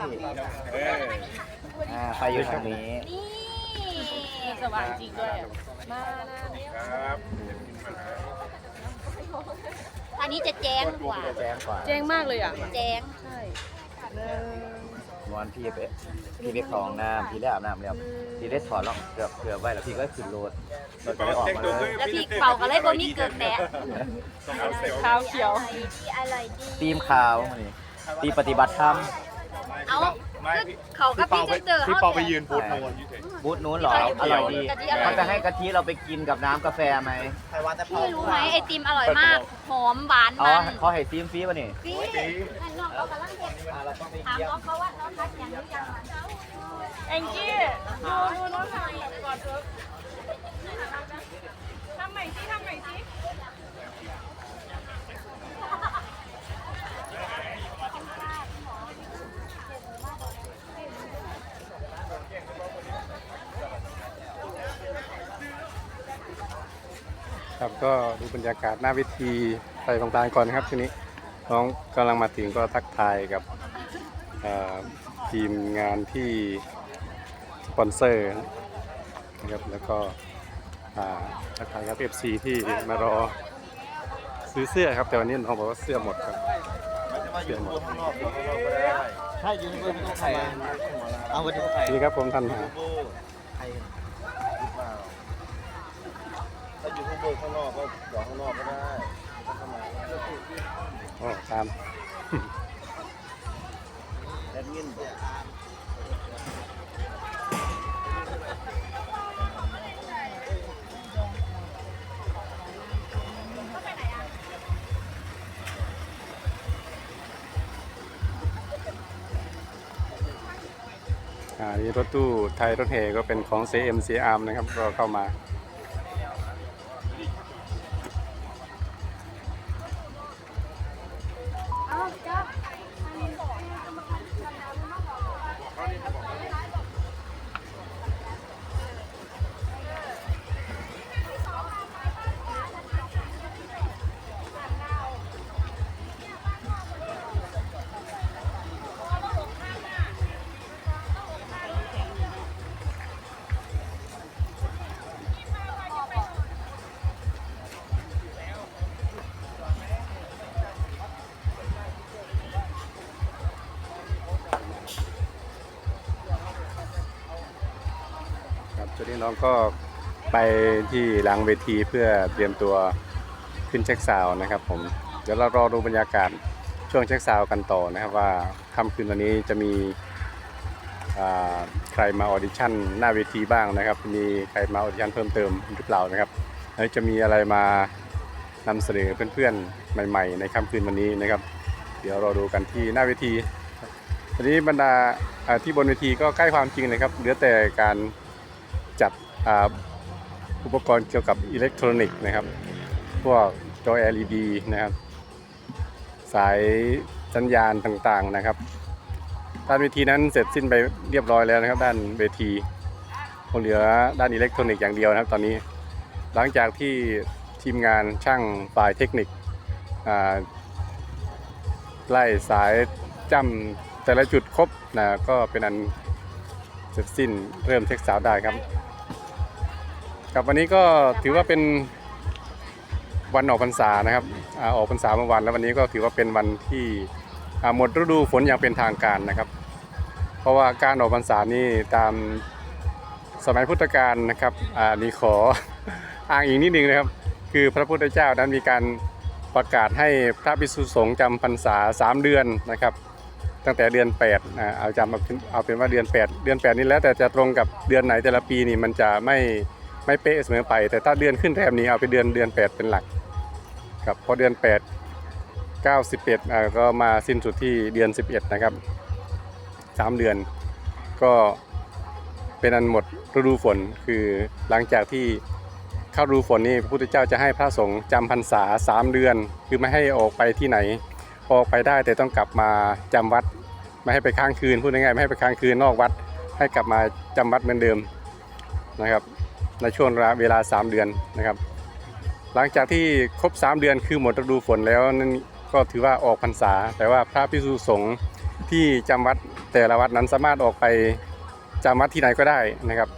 พี่เอออ่าไฟอยู่ทางนี้ นี่สว่างจริงด้วยอะมาน้าเนี่ยครับอันนี้จะแจ้งกว่า แจ้งกว่าแจ้งมากเลยอะ แจ้งใช่นอนพี่ไปพี่ไปคลองน้ำพี่ได้อาบน้ำแล้วพี่ได้ถอดรองเกือบเกือบไว้แล้วพี่ก็ขึ้นรถรถก็ได้ออกมาเลยแล้วพี่เป่ากันเลยบ่มีเกิดแตะต้องเอาเซลล์ขาวเขียว ที่อะไรดีทีมขาวมานี่ทีมปฏิบัติธรรม เอาไม่คือพี่เขากับพี่จะเจอพี่เขาปอไปแต่ยืนบูธโนนอยู่เฉย บูธนู้นเหรออร่อยดีเขาจะให้กะทิเราไปกินกับน้ำกาแฟไหมพี่รู้ไหมไอติมอร่อยมากหอมหวานอ๋อมันเขาให้ทีมฟรีป่ะนี่พี่นั่นน้องเขากำลังเห็นถามน้องเขาว่าน้องทักอย่างหรือยังแองจี้ดูดูน้องทำก่อนเถอะ ครับก็ดูบรรยากาศหน้าเวทีไปบางๆก่อนนะครับทีนี้น้องกำลังมาถึงก็ทักทายกับเอ่อทีมงานที่สปอนเซอร์นะครับแล้วก็อ่าทักทายครับ FC ที่มารอซื้อเสื้อครับแต่วันนี้น้องบอกว่าเสื้อหมดครับเสื้อหมดใช่ยูนิเวอร์ไม่ต้องใครเอาวันนี้ใครนี่ครับผมทันหา ถ้าอยู่ข้างนอกก็จอดข้างนอกก็ได้เข้ามาโอ้ตามแอดมินบอกอ่านี่รถตู้ไทยรถเฮก็เป็นของ CM c r m นะครับ ก็เข้ามา ครับจุดนี้น้องก็ไปที่หลังเวทีเพื่อเตรียมตัวขึ้นเช็คซาวนะครับ ผมเดี๋ยวเรารอดูบรรยากาศช่วงเช็คซาวกันต่อนะครับว่าค่ำคืนวันนี้จะมีใครมาออดิชั่นหน้าเวทีบ้างนะครับ มีใครมาออดิชั่นเพิ่มเติมหรือเปล่านะครับแล้วจะมีอะไรมานำเสนอเพื่อนๆใหม่ ๆ ในค่ำคืนวันนี้นะครับ เดี๋ยวเรอดูกันที่หน้าเวทีวันนี้บรรดาอ่าที่บนเวทีก็ใกล้ความจริงเลยครับเหลือแต่การ จัดอ,อุปกรณ์เกี่ยวกับอิเล็กทรอนิกส์นะครับ พวกจอ LED นะครับ สายสัญญาณต่างๆนะครับด้านเวทีนั้นเสร็จสิ้นไปเรียบร้อยแล้วนะครับ ด้านเวทีคงเหลือด้านอิเล็กทรอนิกส์อย่างเดียวนะครับ ตอนนี้หลังจากที่ทีมงานช่างฝ่ายเทคนิคไล่สายจำแต่ละจุดครบนะก็เป็นอันเสร็จสิ้นเริ่มเช็คสาวได้ครับ ครับวันนี้ก็ถือว่าเป็นวันออกพรรษานะครับอาออกพรรษาเมื่อวันแล้ววันนี้ก็ถือว่าเป็นวันที่อ่าหมดฤดูฝนอย่างเป็นทางการนะครับ เพราะว่าการออกพรรษานี่ตามสมัยพุทธกาลนะครับอ่านี่ขอ อ้างอิงนิดนึงนะครับ คือพระพุทธเจ้านั้นมีการประกาศให้พระภิกษุสงฆ์จำพรรษา 3 เดือนนะครับ ตั้งแต่เดือน8อ่าเอาจำเอาเป็นเอาเป็นว่าเดือน 8 เดือน 8 นี้แล้วแต่จะตรงกับเดือนไหนแต่ละปีนี่มันจะไม่ ไม่เป๊ะเสมอไป แต่ถ้าเดือนขึ้นแรมนี้เอาเป็นเดือนเดือน 8 เป็นหลักครับพอเดือน 8 9 11อ่าก็มาสิ้นสุดที่เดือน 11 นะครับ 3 เดือนก็เป็นอันหมดฤดูฝนคือหลังจากที่เข้าฤดูฝนนี่พระพุทธเจ้าจะให้พระสงฆ์จำพรรษา 3 เดือน คือไม่ให้ออกไปที่ไหนออกไปได้แต่ต้องกลับมาจำวัดไม่ให้ไปค้างคืนพูดง่ายๆไม่ให้ไปค้างคืนนอกวัด ให้กลับมาจำวัดเหมือนเดิมนะครับ ในช่วงเวลา 3 เดือนนะครับ หลังจากที่ครบ 3 เดือนคือหมดฤดูฝนแล้วนั่นก็ถือว่าออกพรรษา แต่ว่าพระพิสุสงฆ์ที่จำวัดแต่ละวัดนั้นสามารถออกไปจำวัดที่ไหนก็ได้นะครับ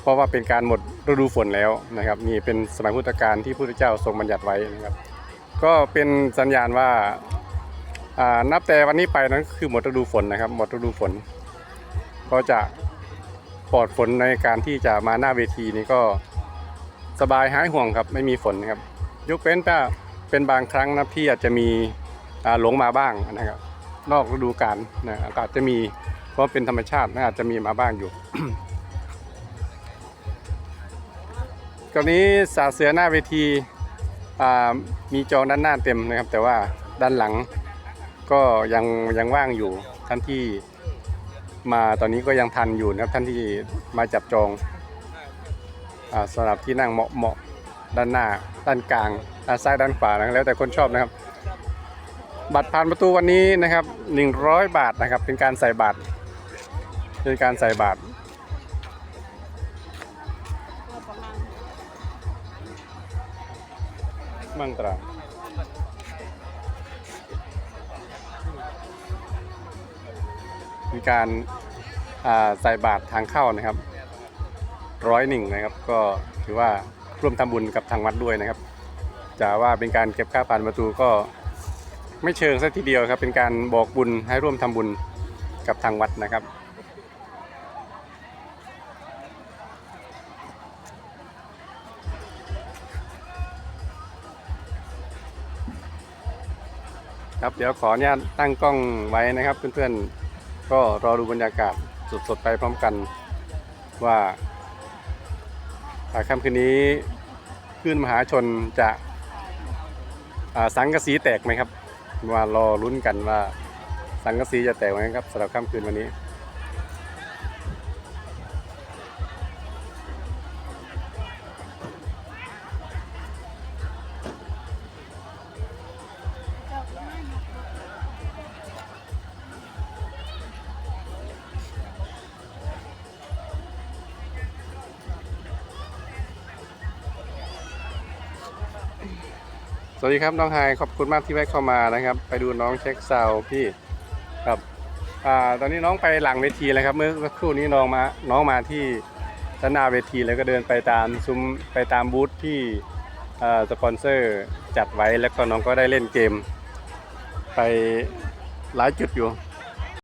เพราะว่าเป็นการหมดฤดูฝนแล้วนะครับนี่เป็นสมัยพุทธกาลที่พระพุทธเจ้าทรงบัญญัติไว้นะครับ ก็เป็นสัญญาณว่าอ่านับแต่วันนี้ไปนั้นคือหมดฤดูฝนนะครับ หมดฤดูฝนก็จะ ปลอดฝนในการที่จะมาหน้าเวทีนี้ก็สบายหายห่วงครับไม่มีฝนครับ ยกเว้นแต่เป็นบางครั้งนะที่อาจจะมีหลงมาบ้างนะครับ นอกฤดูกาลนะอากาศจะมีเพราะเป็นธรรมชาตินะอาจจะมีมาบ้างอยู่ตอนนี้สาเสือหน้าเวทีมีจองด้านหน้าเต็มนะครับ แต่ว่าด้านหลังก็ยังยังว่างอยู่ท่านที่ มาตอนนี้ก็ยังทันอยู่นะครับท่านที่มาจับจองอาสำหรับที่นั่งเหมาะเหมาะด้านหน้า ด้านกลาง ด้านซ้ายด้านขวานะแล้วแต่คนชอบนะครับ บัตรผ่านประตูวันนี้นะครับ 100 บาทนะครับ เป็นการใส่บาตรเป็นการใส่บาตรมังตรา เป็นการอ่าใส่บาตรทางเข้านะครับร้อยหนึ่งนะครับ ก็ถือว่าร่วมทำบุญกับทางวัดด้วยนะครับจะว่าเป็นการเก็บค่าผ่านประตูก็ไม่เชิงสักทีเดียวครับ เป็นการบอกบุญให้ร่วมทำบุญกับทางวัดนะครับครับเดี๋ยวขออนุญาตตั้งกล้องไว้นะครับเพื่อนๆ ก็รอดูบรรยากาศสดๆไปพร้อมกันว่าค่ำคืนนี้ขึ้นมหาชนจะสังกะสีแตกไหมครับมารอลุ้นกันว่าสังกะสีจะแตกไหมครับสำหรับค่ำคืนวันนี้ สวัสดีครับน้องไฮขอบคุณมากที่แวะเข้ามานะครับ ไปดูน้องเช็คซาวด์พี่ครับอ่าตอนนี้น้องไปหลังเวทีแล้วครับ เมื่อสักครู่นี้น้องมาน้องมาที่ด้านหน้าเวทีแล้วก็เดินไปตามซุ้มไปตามบูธที่อ่าสปอนเซอร์จัดไว้แล้วก็น้องก็ได้เล่นเกม ไปหลายจุดอยู่